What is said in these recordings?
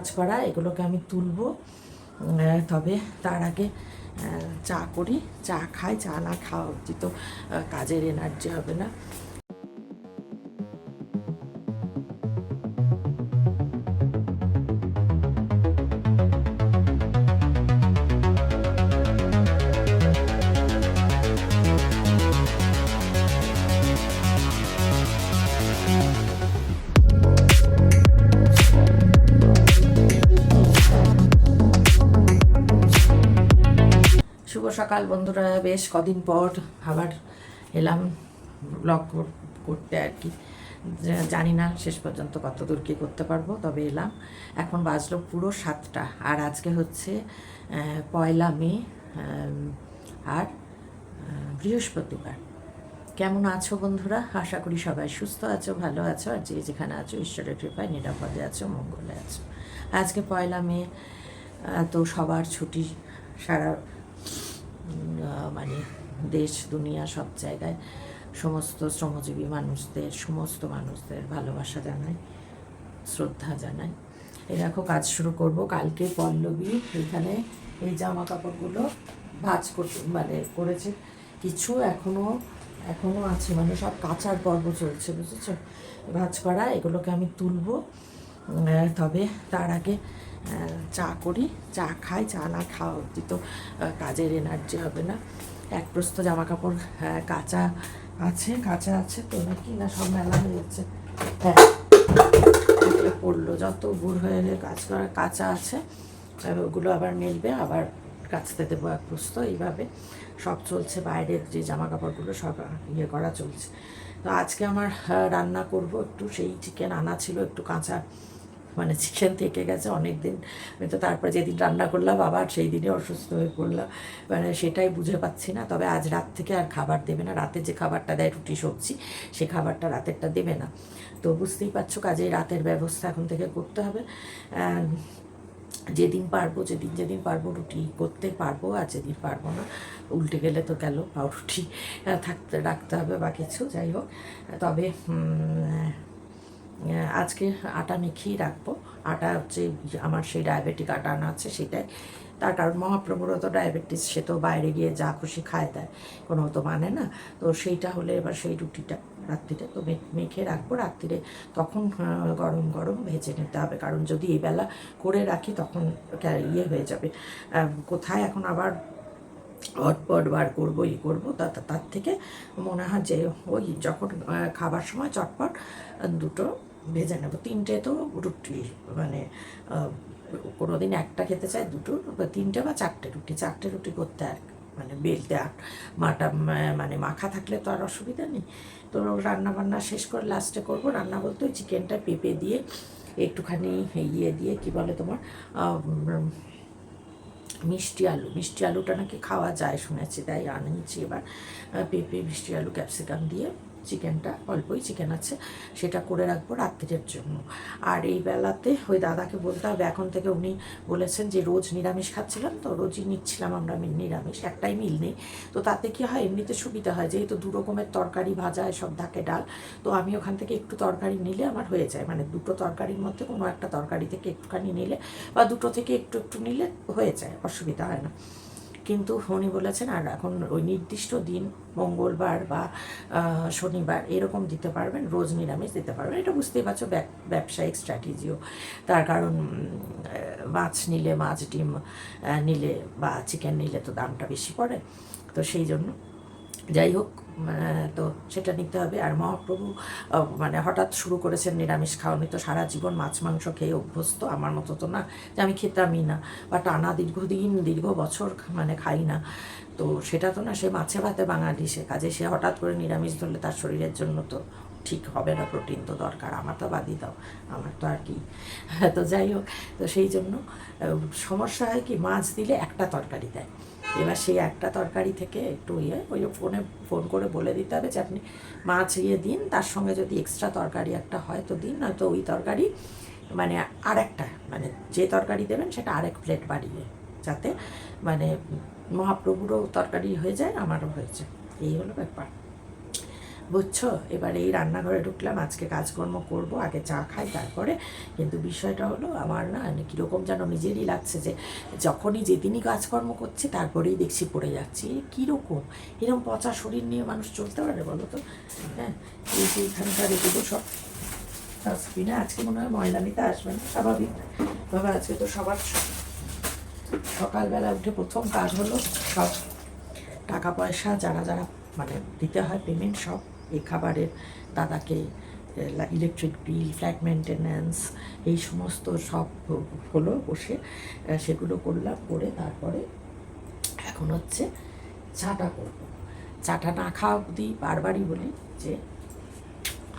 ভাজ করা এগুলোকে আমি তুলব। তবে তার আগে চা করি। চা খাই, চা না খাওয়া উচিত কাজের এনার্জি হবে না। সকাল বন্ধুরা, বেশ কদিন পর আবার এলাম ব্লগ করতে আর কি। জানি না শেষ পর্যন্ত কত দূর কী করতে পারব, তবে এলাম। এখন বাজলো পুরো সাতটা, আর আজকে হচ্ছে পয়লা মে আর বৃহস্পতিবার। কেমন আছো বন্ধুরা? আশা করি সবাই সুস্থ আছো, ভালো আছো, আর যে যেখানে আছো, ঈশ্বরের কৃপায়, নিরাপদে আছো, মঙ্গলে আছো। আজকে পয়লা মে তো সবার ছুটি সারা মানে দেশ, দুনিয়া সব জায়গায় সমস্ত শ্রমজীবী মানুষদের, সমস্ত মানুষদের ভালোবাসা জানাই শ্রদ্ধা জানাই এই দেখো, কাজ শুরু করব। কালকে পল্লবী এখানে এই জামা কাপড়গুলো ভাজ করতে মানে করেছে। কিছু এখনও এখনও আছে মানে সব কাঁচার পর্ব চলছে, বুঝেছ? ভাজ করা, এগুলোকে আমি তুলব। তবে তার আগে চা করি, চা খাই, চা না খাওয়া অবধি তো কাজের এনার্জি হবে না। এক প্রস্ত জামা কাপড় কাঁচা আছে কাঁচা আছে তো নাকি? না, সব মেলা হয়ে যাচ্ছে। হ্যাঁ পড়ল, যত বুড় হয়ে গেলে কাজ করা কাঁচা আছে ওগুলো আবার মেলবে, আবার কাচতে দেবো এক প্রস্ত এইভাবে। সব চলছে, বাইরের যে জামা কাপড়গুলো সব ইয়ে করা চলছে। তো আজকে আমার রান্না করব একটু, সেই চিকেন আনা ছিল, একটু কাঁচা মানে চিকেন থেকে গেছে অনেক দিন আমি তো তারপরে যেদিন রান্না করলাম আবার সেই দিনে অসুস্থ হয়ে পড়লাম মানে সেটাই বুঝে পাচ্ছি না। তবে আজ রাত থেকে আর খাবার দেবে না। রাতে যে খাবারটা দেয় রুটি, সবজি, সে খাবারটা রাতেরটা দেবে না। তো বুঝতেই পারছ কাজে রাতের ব্যবস্থা এখন থেকে করতে হবে। যেদিন পারব, যেদিন যেদিন পারব রুটি করতে পারব আর যেদিন পারব না, উল্টে গেলে তো গেল রুটি থাকতে, রাখতে হবে বা কিছু, যাই হোক। তবে আজকে আটা মেখেই রাখব। আটা হচ্ছে আমার সেই ডায়াবেটিক আটা আনা আছে সেটাই। তার কারণ মহাপ্রভুরও তো ডায়াবেটিস সে তো বাইরে গিয়ে যা খুশি খায় দেয়, কোনো তো মানে না। তো সেইটা হলে এবার সেই রুটিটা রাত্রিরে তো মেখে রাখব। রাত্রিরে তখন গরম গরম ভেজে নিতে হবে। কারণ যদি এই বেলা করে রাখি তখন ইয়ে হয়ে যাবে। কোথায় এখন আবার হটপট বার করব, ই করব, তা- তার থেকে মনে হয় যে ওই যখন খাবার সময় চটপট, দুটো ভেজে নেব। তিনটে তো রুটি মানে কোনো দিন একটা খেতে চাই, দুটো তিনটে বা চারটে রুটি। চারটে রুটি করতে আর মানে বেলতে আর। মাটা মানে মাখা থাকলে তো আর অসুবিধা নেই। তো রান্না বান্না শেষ করে লাস্টে করব। রান্না বলতে ওই চিকেনটা পেঁপে দিয়ে একটুখানি ইয়ে দিয়ে, কি বলে তোমার মিষ্টি আলু। মিষ্টি আলুটা নাকি খাওয়া যায়, শুনেছি, তাই আনিয়েছি এবার। পেঁপে, মিষ্টি আলু, ক্যাপসিকাম দিয়ে চিকেনটা, অল্পই চিকেন আছে, সেটা করে রাখব রাত্রির জন্য। আর এই বেলাতে ওই দাদাকে বলতে হবে, এখন থেকে উনি বলেছেন যে রোজ নিরামিষ খাচ্ছিলাম তো রোজই নিচ্ছিলাম আমরা নিরামিষ, একটাই মিল নেই। তো তাতে কি হয়, এমনিতে সুবিধা হয়, যেহেতু দু রকমের তরকারি ভাজা, এসব থাকে ডাল, তো আমি ওখান থেকে একটু তরকারি নিলে আমার হয়ে যায়। মানে দুটো তরকারির মধ্যে কোনো একটা তরকারি থেকে একটুখানি নিলে বা দুটো থেকে একটু একটু নিলে হয়ে যায়, অসুবিধা হয় না। কিন্তু উনি বলেছেন, আর এখন ওই নির্দিষ্ট দিন, মঙ্গলবার বা শনিবার এরকম দিতে পারবেন, রোজ নিরামিষ দিতে পারবেন। এটা বুঝতেই পারছ ব্যব- ব্যবসায়িক স্ট্র্যাটেজিও। তার কারণ মাছ নিলে মাছ, ডিম নিলে বা, চিকেন নিলে তো দামটা বেশি পড়ে। তো সেই জন্য যাই হোক তো সেটা নিতে হবে। আর মহাপ্রভু মানে হঠাৎ শুরু করেছেন নিরামিষ খাওয়া। উনি তো সারা জীবন মাছ, মাংস খেয়ে অভ্যস্ত। আমার মতো তো না যে আমি খেতামই না বা টানা দীর্ঘদিন, দীর্ঘ বছর মানে খাই না। তো সেটা তো না, সে মাছে ভাতে বাঙালি, সে কাজে সে হঠাৎ করে নিরামিষ ধরলে তার শরীরের জন্য তো ঠিক হবে না, প্রোটিন তো দরকার। আমার তো বাদই দাও, আমার তো আর কি। তো যাই হোক, তো সেই জন্য সমস্যা হয় কি, মাছ দিলে একটা তরকারি দেয়। এবার সেই একটা তরকারি থেকে একটু ইয়ে ওই ফোনে, ফোন করে বলে দিতে হবে যে আপনি মাছ ইয়ে দিন, তার সঙ্গে যদি এক্সট্রা তরকারি একটা হয় তো দিন, নয়তো ওই তরকারি মানে আরেকটা মানে যে তরকারি দেবেন সেটা আরেক প্লেট বাড়িয়ে, যাতে মানে মহাপ্রভুরও তরকারি হয়ে যায়, আমারও হয়েছে এই হলো ব্যাপার। বুঝছ? এবার এই রান্নাঘরে ঢুকলাম, আজকে কাজকর্ম করব, আগে চা খাই, তারপরে কিন্তু বিষয়টা হলো আমার না মানে কীরকম যেন নিজেরই লাগছে যে যখনই যেদিনই কাজকর্ম করছি, তারপরেই দেখছি পড়ে যাচ্ছি। কীরকম? এরকম পচা শরীর নিয়ে মানুষ চলতে পারে বলো তো? হ্যাঁ এই যে এখানকার এগুলো সব ডাস্টবিনে আজকে মনে হয় ময়লা নিতে আসবে না, স্বাভাবিক। তবে আজকে তো সবার সকালবেলা উঠে প্রথম কাজ হলো সব টাকা পয়সা যারা যারা মানে দিতে হয় পেমেন্ট সব এই খাবারের দাদাকে ইলেকট্রিক বিল ফ্ল্যাট মেনটেন্যান্স এই সমস্ত সব হলো বসে সেগুলো করলাম, করে তারপরে এখন হচ্ছে চাটা করব। চাটা না খাওয়া অবধি বারবারই বলি যে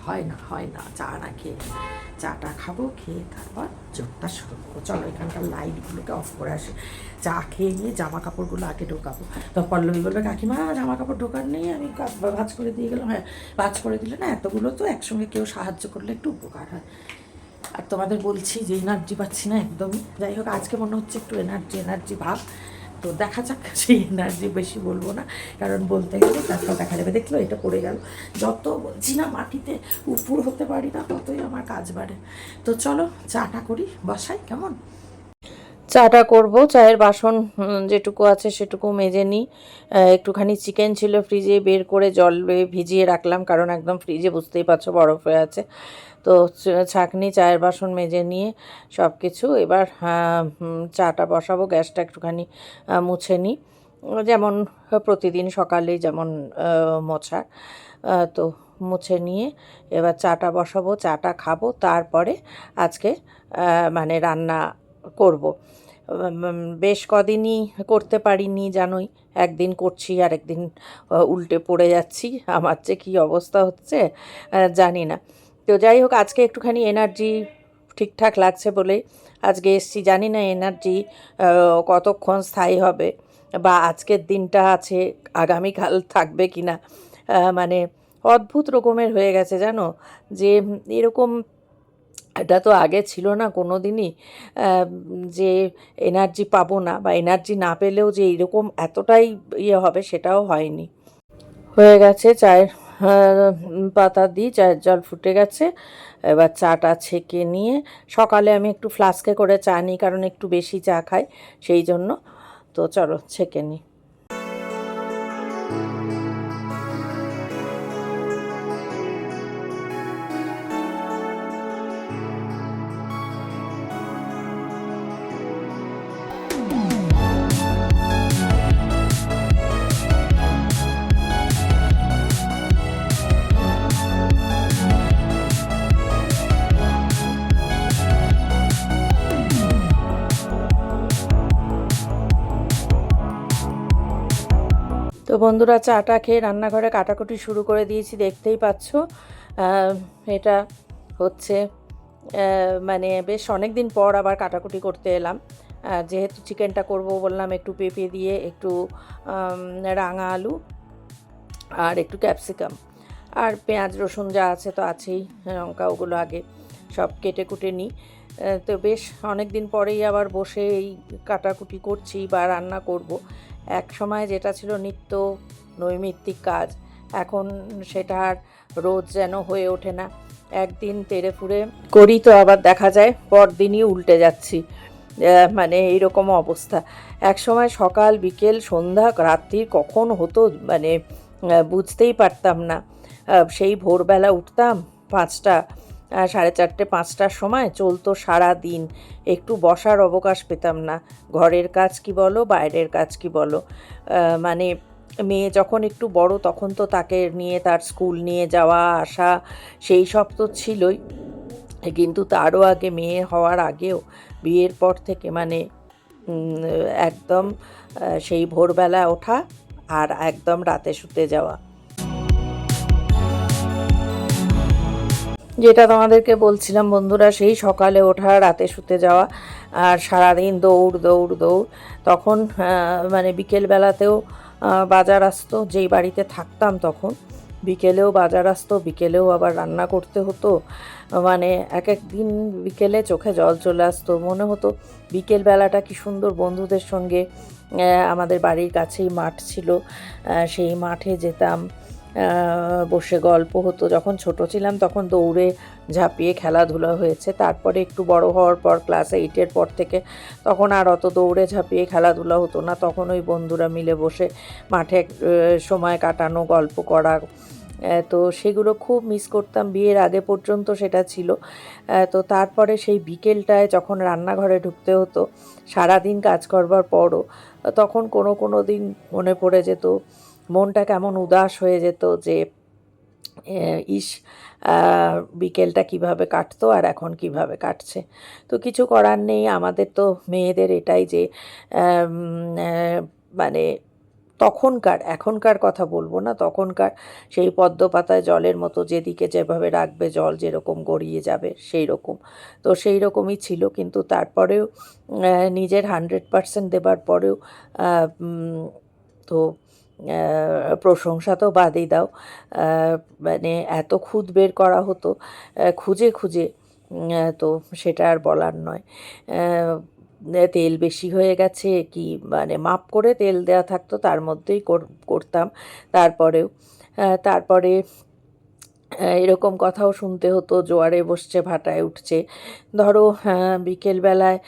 হয় না হয় না। চা না খেয়ে, চাটা খাব, খেয়ে তারপর যোগটা শুরু করব। চলো, এখানকার লাইটগুলোকে অফ করে আসি। চা খেয়ে নিয়ে জামা কাপড়গুলো আগে ঢোকাবো। তো পল্লবী বলবে, কাকিমা জামা কাপড় ঢোকার নেই, আমি ভাজ করে দিয়ে গেলাম। হ্যাঁ ভাজ করে দিলে না এতগুলো তো একসঙ্গে কেউ সাহায্য করলে একটু উপকার হয়। আর তোমাদের বলছি যে এনার্জি পাচ্ছি না একদমই। যাই হোক, আজকে মনে হচ্ছে একটু এনার্জি এনার্জি ভাব। তো দেখা যাক, সেই এনার্জি বেশি বলব না। কারণ বলতে গেলে তারপর দেখা যাবে, দেখল এটা পড়ে গেল। যত বলছি না মাটিতে উপর হতে পারি না, ততই আমার কাজ বাড়ে। তো চলো, চাটা করি বসাই কেমন? চাটা করব। চায়ের বাসন যেটুকু আছে সেটুকু মেজে নিই। একটুখানি চিকেন ছিল ফ্রিজে, বের করে জল ভিজিয়ে রাখলাম, কারণ একদম ফ্রিজে বুঝতেই পারছ বরফ হয়ে আছে। তো ছাঁকনি, চায়ের বাসন মেজে নিয়ে সব কিছু এবার চাটা বসাবো, গ্যাসটা একটুখানি মুছে নিই। যেমন প্রতিদিন সকালেই যেমন মোছা তো মুছে নিয়ে এবার চাটা বসাবো, চাটা খাব, তারপরে আজকে মানে রান্না করব। বেশ কদিনই করতে পারিনি, জানোই। একদিন করছি আর একদিন উল্টে পড়ে যাচ্ছি। আমার যে কী অবস্থা হচ্ছে জানি না। তো যাই হোক, আজকে একটুখানি এনার্জি ঠিকঠাক লাগছে বলে আজকে এসছি। জানি না এনার্জি কতক্ষণ স্থায়ী হবে বা আজকের দিনটা আছে, আগামীকাল থাকবে কি না মানে অদ্ভুত রকমের হয়ে গেছে, জানো? যে, এরকম এটা তো আগে ছিল না কোনো দিনই যে এনার্জি পাবো না বা এনার্জি না পেলেও যে এরকম এতটাই ইয়ে হবে সেটাও হয়নি। হয়ে গেছে চায়ের পাতা দিই, চায়ের জল ফুটে গেছে, এবার চাটা ছেঁকে নিয়ে সকালে আমি একটু ফ্লাস্কে করে চা নিই কারণ একটু বেশি চা খাই সেই জন্য। তো চলো ছেঁকে নিই। বন্ধুরা চাটা খেয়ে রান্নাঘরে কাটাকুটি শুরু করে দিয়েছি, দেখতেই পাচ্ছ। এটা হচ্ছে মানে বেশ অনেক দিন পর আবার কাটাকুটি করতে এলাম। যেহেতু চিকেনটা করব বললাম, একটু পেঁপে দিয়ে, একটু রাঙা আলু আর একটু ক্যাপসিকাম। আর পেঁয়াজ, রসুন যা আছে তো আছেই, লঙ্কা ওগুলো আগে সব কেটে কুটে নিই। তো বেশ অনেক দিন পরেই আবার বসে এই কাটাকুটি করছি বা রান্না করব। এক সময় যেটা ছিল নিত্য নৈমিত্তিক কাজ, এখন সেটা আর রোজ যেন হয়ে ওঠে না। একদিন তেড়ে ফুড়ে করি তো আবার দেখা যায়, পরদিনই উল্টে যাচ্ছি। মানে এইরকম অবস্থা। এক সময় সকাল, বিকেল, সন্ধ্যা, রাত্রি কখন হতো মানে বুঝতেই পারতাম না। সেই ভোরবেলা উঠতাম পাঁচটা সাড়ে চারটে, পাঁচটার সময় চলতো সারা দিন একটু বসার অবকাশ পেতাম না। ঘরের কাজ কি বলো, বাইরের কাজ কি বলো? মানে মেয়ে যখন একটু বড় তখন তো তাকে নিয়ে, তার স্কুল নিয়ে যাওয়া, আসা, সেই সব তো ছিলই। কিন্তু তারও আগে মেয়ে হওয়ার আগেও বিয়ের পর থেকে মানে একদম সেই ভোরবেলা ওঠা আর একদম রাতে শুতে যাওয়া। যেটা তোমাদেরকে বলছিলাম, বন্ধুরা, সেই সকালে ওঠা, রাতে শুতে যাওয়া আর সারাদিন দৌড় দৌড় দৌড়। তখন মানে বিকেলবেলাতেও বাজার আসতো, যেই বাড়িতে থাকতাম তখন। বিকেলেও বাজার আসতো, বিকেলেও আবার রান্না করতে হতো। মানে এক এক দিন বিকেলে চোখে জল চলে আসতো, মনে হতো বিকেলবেলাটা কি সুন্দর বন্ধুদের সঙ্গে আমাদের বাড়ির কাছেই মাঠ ছিল। সেই মাঠে যেতাম। বসে গল্প হতো। যখন ছোট ছিলাম তখন দৌড়ে ঝাঁপিয়ে খেলাধুলা হয়েছে। তারপরে একটু বড় হওয়ার পর ক্লাস এইটের পর থেকে তখন আর অত দৌড়ে ঝাঁপিয়ে খেলাধুলা হতো না। তখন ওই বন্ধুরা মিলে বসে মাঠে সময় কাটানো, গল্প করা তো সেগুলো খুব মিস করতাম। বিয়ের আগে পর্যন্ত সেটা ছিল। তো তারপরে সেই বিকেলটায় যখন রান্নাঘরে ঢুকতে হতো, সারাদিন কাজ করবার পরও, তখন কোনো কোনো দিন মনে পড়ে যেত মনটা কেমন উদাস হয়ে যেত যে ইস বিকেলটা কীভাবে কাটতো আর এখন কীভাবে কাটছে? তো কিছু করার নেই, আমাদের তো মেয়েদের এটাই যে মানে তখনকার, এখনকার কথা বলব না, তখনকার সেই পদ্ম পাতায় জলের মতো যেদিকে যেভাবে রাখবে জল যেরকম গড়িয়ে যাবে সেই রকম তো সেই রকমই ছিল, কিন্তু তারপরেও নিজের হান্ড্রেড পার্সেন্ট দেবার পরেও তো প্রশংসা তো বাদই দাও। মানে এত খুদ বের করা হতো খুঁজে খুঁজে তো সেটা আর বলার নয়। তেল বেশি হয়ে গেছে, কি মানে মাপ করে তেল দেওয়া থাকতো, তার মধ্যেই কর- করতাম। তারপরেও তারপরে এরকম কথাও শুনতে হতো, জোয়ারে বসছে, ভাটায় উঠছে। ধরো বিকেলবেলায়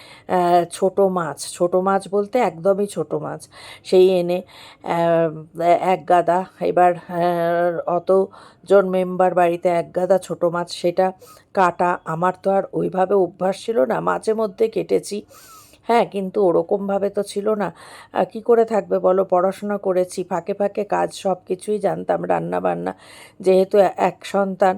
ছোট মাছ ছোট মাছ বলতে একদমই ছোট মাছ, সেই এনে এক গাদা, এবার অতজন মেম্বার বাড়িতে এক গাদা ছোট মাছ, সেটা কাটা, আমার তো আর ওইভাবে অভ্যাস ছিল না, মাঝে মধ্যে কেটেছি। হ্যাঁ কিন্তু ওরকমভাবে তো ছিল না। কি করে থাকবে বলো? পড়াশোনা করেছি, ফাঁকে ফাঁকে কাজ সব কিছুই জানতাম রান্না বান্না যেহেতু এক সন্তান,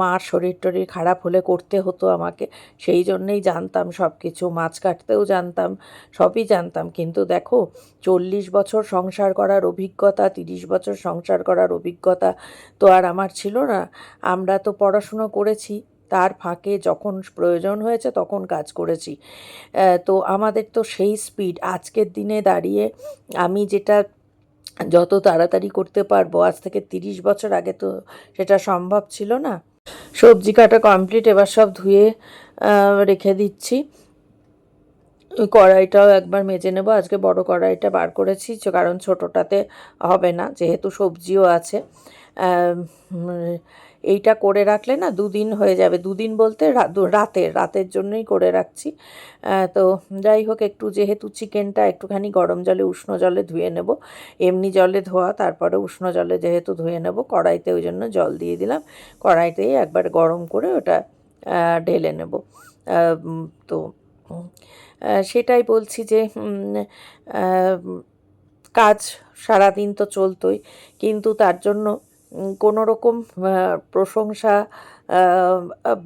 মার শরীর টরীর খারাপ হলে করতে হতো আমাকে, সেই জন্যেই জানতাম সব কিছু মাছ কাটতেও জানতাম, সবই জানতাম। কিন্তু দেখো, চল্লিশ বছর সংসার করার অভিজ্ঞতা, তিরিশ বছর সংসার করার অভিজ্ঞতা তো আর আমার ছিল না। আমরা তো পড়াশুনো করেছি। তার ফাঁকে যখন প্রয়োজন হয়েছে তখন কাজ করেছি। তো আমাদের তো সেই স্পিড আজকের দিনে দাঁড়িয়ে আমি যেটা যত তাড়াতাড়ি করতে পারব, আজ থেকে তিরিশ বছর আগে তো সেটা সম্ভব ছিল না। সবজি কাটা কমপ্লিট এবার সব ধুয়ে রেখে দিচ্ছি। কড়াইটাও একবার মেজে নেব। আজকে বড় কড়াইটা বার করেছি কারণ ছোটোটাতে হবে না, যেহেতু সবজিও আছে। এইটা করে রাখলে না দুদিন হয়ে যাবে। দুদিন বলতে রাতের রাতের জন্যই করে রাখছি। তো যাই হোক, একটু যেহেতু চিকেনটা একটুখানি গরম জলে, উষ্ণ জলে ধুয়ে নেব। এমনি জলে ধোয়া, তারপরে উষ্ণ জলে যেহেতু ধুয়ে নেব, কড়াইতে ওই জন্য জল দিয়ে দিলাম। কড়াইতেই একবার গরম করে ওটা ঢেলে নেব। তো সেটাই বলছি যে কাজ সারাদিন তো চলতোই। কিন্তু তার জন্য কোনো রকম প্রশংসা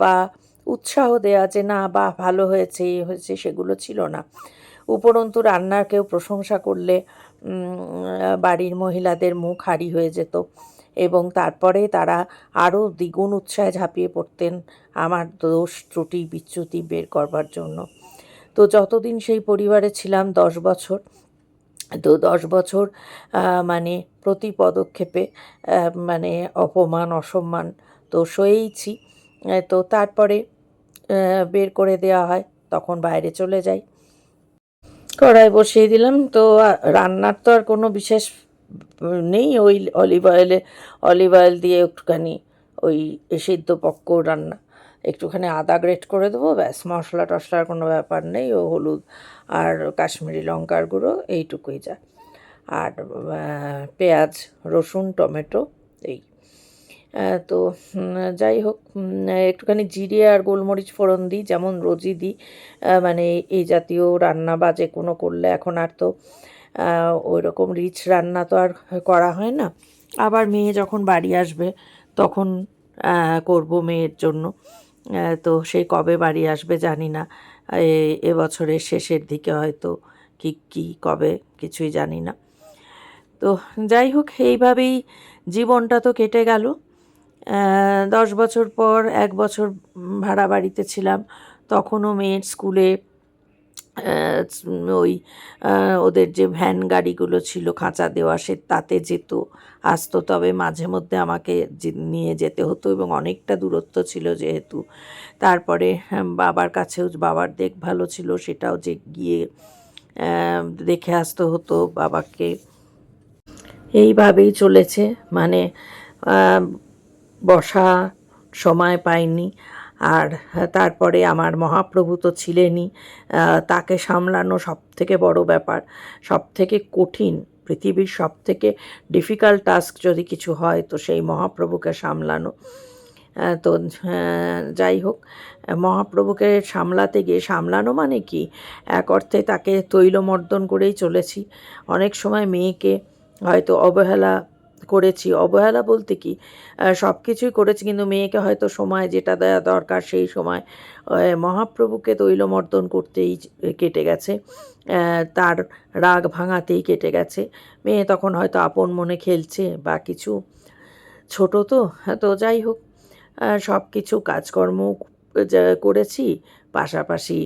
বা উৎসাহ দেয়া যে না, বা ভালো হয়েছে এই হয়েছে, সেগুলো ছিল না। উপরন্তু রান্নার কেউ প্রশংসা করলে বাড়ির মহিলাদের মুখ হারি হয়ে যেত এবং তারপরে তারা আরও দ্বিগুণ উৎসাহে ঝাঁপিয়ে পড়তেন আমার দোষ, ত্রুটি, বিচ্যুতি বের করবার জন্য। তো যতদিন সেই পরিবারে ছিলাম, দশ বছর তো দশ বছর মানে প্রতি পদক্ষেপে মানে অপমান, অসম্মান তো সয়েইছি তো তারপরে বের করে দেওয়া হয়, তখন বাইরে চলে যাই। কড়াই বসিয়ে দিলাম, তো রান্নার তো আর কোনো বিশেষ নেই। ওই অলিভ অয়েলে অলিভ অয়েল দিয়ে একটুখানি ওই সিদ্ধ পক্ক রান্না। একটুখানি আদা গ্রেট করে দেবো, ব্যাস। মশলা টশলার কোনো ব্যাপার নেই, ও হলুদ আর কাশ্মীরি লঙ্কার গুঁড়ো, এইটুকুই যা। আর পেঁয়াজ, রসুন, টমেটো, এই। তো যাই হোক একটুখানি জিরে আর গোলমরিচ ফোড়ন দিই, যেমন রোজই দিই। মানে এই জাতীয় রান্না বা যে কোনো করলে এখন আর তো ওই রকম রিচ রান্না তো আর করা হয় না। আবার মেয়ে যখন বাড়ি আসবে, তখন করব মেয়ের জন্য। তো সে কবে বাড়ি আসবে জানি না। এ- এবছরের শেষের দিকে হয়তো কি কি, কবে কিছুই জানি না। তো যাই হোক, এইভাবেই জীবনটা তো কেটে গেল। দশ বছর পর এক বছর ভাড়া বাড়িতে ছিলাম। তখনও মেয়ের স্কুলে ওই ওদের যে ভ্যান গাড়িগুলো ছিল খাঁচা দেওয়া সে তাতে যেত আসতো। তবে মাঝে মধ্যে আমাকে নিয়ে যেতে হতো এবং অনেকটা দূরত্ব ছিল যেহেতু। তারপরে হ্যাঁ, বাবার কাছেও বাবার দেখভালও ছিল সেটাও যে গিয়ে দেখে আসতে হতো বাবাকে। এইভাবেই চলেছে। মানে বসা সময় পাইনি। আর তারপরে আমার মহাপ্রভু তো ছিলেনই তাকে সামলানো সব থেকে বড় ব্যাপার সব থেকে কঠিন, পৃথিবীর সব থেকে ডিফিকাল্ট টাস্ক যদি কিছু হয় তো সেই মহাপ্রভুকে সামলানো। তো যাই হোক, মহাপ্রভুকে সামলাতে গিয়ে সামলানো মানে কি? এক অর্থে তাকে তৈলমর্দন করেই চলেছি। অনেক সময় মেয়েকে হয়তো অবহেলা করেছি, অবহেলা বলতে কি সব কিছুই করেছি কিন্তু মেয়েকে হয়তো সময় যেটা দেওয়া দরকার সেই সময় মহাপ্রভুকে তৈলমর্দন করতেই কেটে গেছে তার রাগ ভাঙাতেই কেটে গেছে। মেয়ে তখন হয়তো আপন মনে খেলছে বা কিছু, ছোট তো তো যাই হোক সব কিছু কাজকর্ম করেছি, পাশাপাশি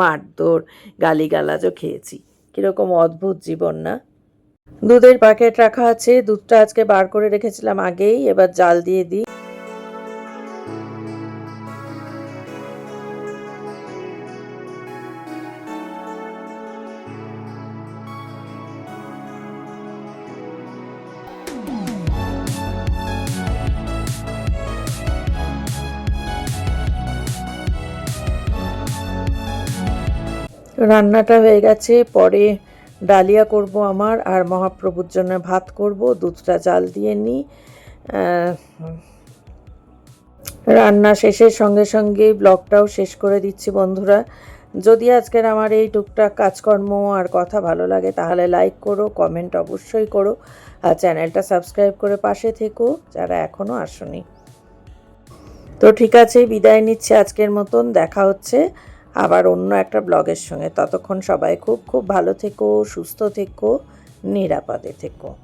মারধর, গালিগালাজও খেয়েছি। কীরকম অদ্ভুত জীবন না? দুধের প্যাকেট রাখা আছে। দুধটা আজকে বার করে রেখেছিলাম আগেই, এবার জাল দিয়ে দিই। রান্নাটা হয়ে গেছে। পরে ডালিয়া করব আমার আর মহাপ্রভুর জন্য ভাত করব, দুধটা জাল দিয়ে নিই। রান্না শেষের সঙ্গে সঙ্গে ব্লগটাও শেষ করে দিচ্ছি বন্ধুরা। যদি আজকের আমার এই টুকটাক কাজকর্ম আর কথা ভালো লাগে, তাহলে লাইক করো কমেন্ট অবশ্যই করো, আর চ্যানেলটা সাবস্ক্রাইব করে পাশে থেকো, যারা এখনও আসনি। তো ঠিক আছে, বিদায় নিচ্ছে আজকের মতন, দেখা হচ্ছে। আবার অন্য একটা ব্লগের সঙ্গে। ততক্ষণ সবাই খুব খুব ভালো থেকো, সুস্থ থেকো, নিরাপদে থেকো।